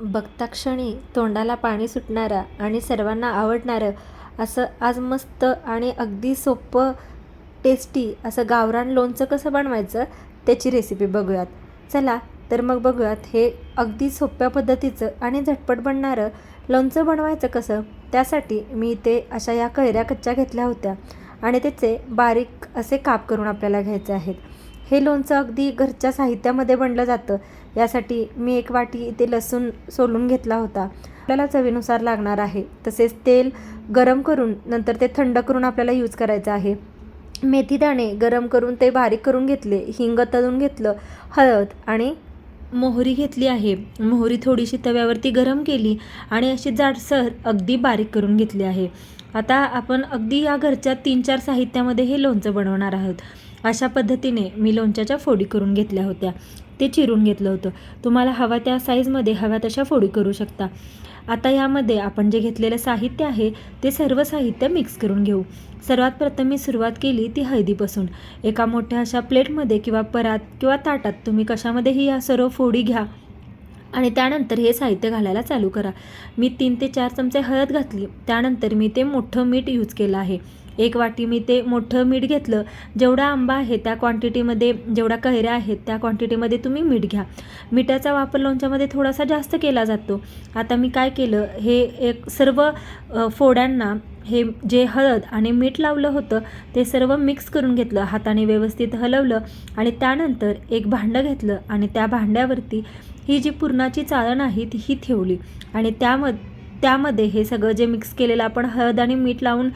बघता क्षणी तोंडाला पाणी सुटणारं आणि सर्वांना आवडणारं असं आज मस्त आणि अगदी सोपं टेस्टी असं गावरान लोणचं कसं बनवायचं त्याची रेसिपी बघूयात. चला तर मग बघूयात हे अगदी सोप्या पद्धतीचं आणि झटपट बनणारं लोणचं बनवायचं कसं? त्यासाठी मी ते अशा या कैऱ्या कच्च्या घेतल्या होत्या आणि त्याचे बारीक असे काप करून आपल्याला घ्यायचे आहेत. हे लोणचं अगदी घरच्या साहित्यामध्ये बनलं जातं. यासाठी मी एक वाटी इथे लसूण सोलून घेतला होता. आपल्याला चवीनुसार लागणार आहे. तसेच तेल गरम करून नंतर ते थंड करून आपल्याला यूज करायचं आहे. मेथीदाणे गरम करून ते बारीक करून घेतले हिंग तळून घेतलं हळद आणि मोहरी घेतली आहे. मोहरी थोडीशी तव्यावरती गरम केली आणि अशी जाडसर अगदी बारीक करून घेतली आहे. आता आपण अगदी या घरच्या तीन चार साहित्यामध्ये हे लोणचं बनवणार आहोत. अशा पद्धतीने मी लोणच्याच्या फोडी करून घेतल्या होत्या. ते चिरून घेतलं होतं. तुम्हाला हवा त्या साईजमध्ये हव्या तशा फोडी करू शकता. आता यामध्ये आपण जे घेतलेलं साहित्य आहे ते सर्व साहित्य मिक्स करून घेऊ. सर्वात प्रथम मी सुरुवात केली ती हळदीपासून. एका मोठ्या अशा प्लेटमध्ये किंवा परात किंवा ताटात तुम्ही कशामध्येही या सर्व फोडी घ्या आणि त्यानंतर हे साहित्य घालायला चालू करा. मी तीन ते चार चमचे हळद घातली. त्यानंतर मी ते मोठं मीठ यूज केलं आहे. एक वाटी मी ते मोठं मीठ घेतलं. जेवढा आंबा आहे त्या क्वांटिटीमध्ये जेवढा कैऱ्या आहेत त्या क्वांटिटीमध्ये तुम्ही मीठ घ्या. मिठाचा वापर लोणच्यामध्ये थोडासा जास्त केला जातो. आता मी काय केलं हे एक सर्व फोड्यांना हे जे हळद आणि मीठ लावलं होतं ते सर्व मिक्स करून घेतलं हाताने व्यवस्थित हलवलं आणि त्यानंतर एक भांडं घेतलं आणि त्या भांड्यावरती ही जी पुरणाची चाळण आहे ती ही ठेवली. आणि त्याम त्यामध्ये हे सगळं जे मिक्स केलेलं आपण हळद आणि मीठ लावून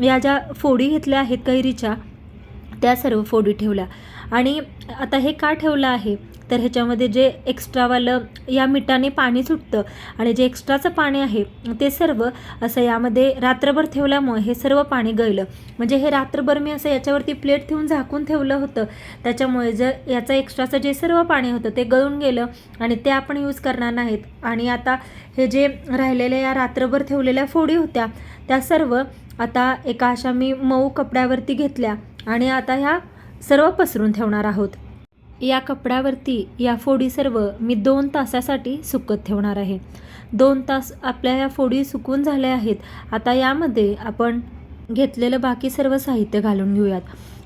या ज्या फोडी घेतल्या आहेत कैरीच्या त्या सर्व फोडी ठेवल्या. आणि आता हे का ठेवलं आहे? तर ह्याच्यामध्ये जे एक्स्ट्रावालं या मिठाने पाणी सुटतं आणि जे एक्स्ट्राचं पाणी आहे ते सर्व असं यामध्ये रात्रभर ठेवल्यामुळे हे सर्व पाणी गळलं. म्हणजे हे रात्रभर मी असं याच्यावरती प्लेट ठेवून झाकून ठेवलं होतं. त्याच्यामुळे जर याचं एक्स्ट्राचं जे सर्व पाणी होतं ते गळून गेलं आणि ते आपण यूज करणार नाहीत. आणि आता हे जे राहिलेल्या या रात्रभर ठेवलेल्या फोडी होत्या त्या सर्व आता एका अशा मी मऊ कपड्यावरती घेतल्या आणि आता ह्या सर्व पसरून ठेवणार आहोत. या कपड्यावरती या फोडी सर्व मी दोन तासासाठी सुकत ठेवणार आहे. दोन तास आपल्या या फोडी सुकून झाल्या आहेत. आता यामध्ये आपण घेतलेलं बाकी सर्व साहित्य घालून घेऊयात.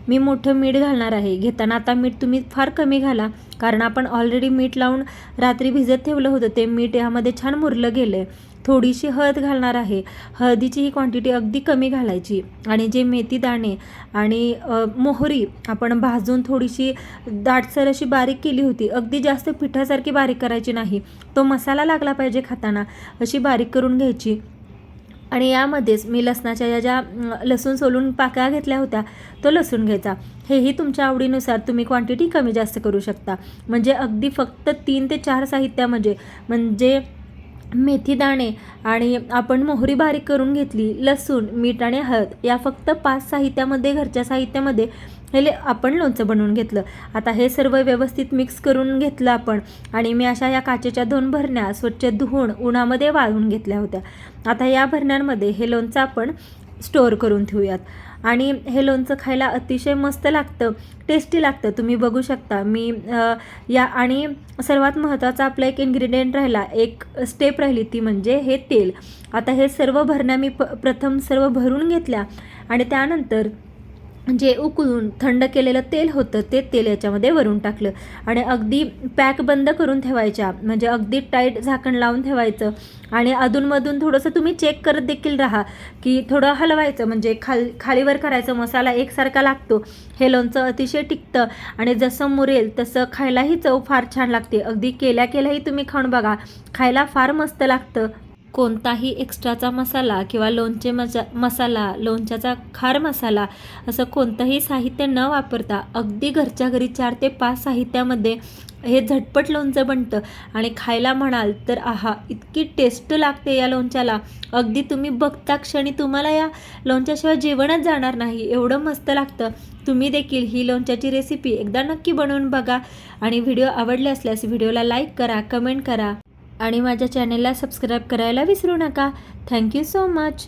मी मोठं मीठ घालणार आहे. घेताना आता मीठ तुम्ही फार कमी घाला कारण आपण ऑलरेडी मीठ लावून रात्री भिजत ठेवलं होतं ते मीठ यामध्ये छान मुरलं गेलं आहे थोडीशी हळद घालणार आहे. हळदीची ही क्वांटिटी अगदी कमी घालायची. आणि जे मेथी दाणे आणि मोहरी आपण भाजून थोडीशी दाटसर अशी बारीक केली होती अगदी जास्त पिठासारखी बारीक करायची नाही. तो मसाला लागला पाहिजे खाताना अशी बारीक करून घ्यायची. आणि यामध्येच मी लसणाच्या या ज्या लसूण सोलून पाकळ्या घेतल्या होत्या तो लसूण घ्यायचा. हेही तुमच्या आवडीनुसार तुम्ही क्वांटिटी कमी जास्त करू शकता. म्हणजे अगदी फक्त तीन ते चार साहित्य म्हणजे मेथीदाणे मेथी दाणे आणि आपण मोहरी बारीक करून घेतली लसूण मीठ आणि हळद या फक्त पाच साहित्यामध्ये घरच्या साहित्यामध्ये हे ले- आपण लोणचं बनवून घेतलं. आता हे सर्व व्यवस्थित मिक्स करून घेतलं आपण आणि मी अशा या काचेच्या दोन भरण्या स्वच्छ धुवून उन्हामध्ये वाळवून घेतल्या होत्या. आता या भरण्यांमध्ये हे लोणचं आपण स्टोअर करून ठेवूयात. आणि हे लोणचं खायला अतिशय मस्त लागतं टेस्टी लागतं. तुम्ही बघू शकता. मी या आणि सर्वात महत्त्वाचा आपला एक इन्ग्रेडियंट राहिला एक स्टेप राहिली ती म्हणजे हे तेल. आता हे सर्व भरण्या मी प प्रथम सर्व भरून घेतल्या आणि त्यानंतर जे उकळून थंड केलेलं तेल होतं ते तेल याच्यामध्ये वरून टाकलं. आणि अगदी पॅक बंद करून ठेवायच्या म्हणजे अगदी टाईट झाकण लावून ठेवायचं. आणि अधूनमधून थोडंसं तुम्ही चेक करत देखील राहा की थोडं हलवायचं म्हणजे खाल खालीवर करायचं मसाला एकसारखा लागतो. हे लोणचं अतिशय टिकतं आणि जसं मुरेल तसं खायलाही चव फार छान लागते. अगदी केल्या केल्याही तुम्ही खाऊन बघा खायला फार मस्त लागतं. कोणताही एक्स्ट्राचा मसाला किंवा लोणचे मजा मसाला लोणच्याचा खार मसाला असं कोणतंही साहित्य न वापरता अगदी घरच्या घरी चार ते पाच साहित्यामध्ये हे झटपट लोणचं बनतं. आणि खायला म्हणाल तर आहा इतकी टेस्ट लागते या लोणच्याला. अगदी तुम्ही बघता क्षणी तुम्हाला या लोणच्याशिवाय जेवणच जाणार नाही. एवढं मस्त लागतं. तुम्ही देखील ही लोणच्याची रेसिपी एकदा नक्की बनवून बघा. आणि व्हिडिओ आवडले असल्यास व्हिडिओला लाईक करा कमेंट करा. आणि माझ्या चॅनेलला सबस्क्राईब करायला विसरू नका. Thank you so much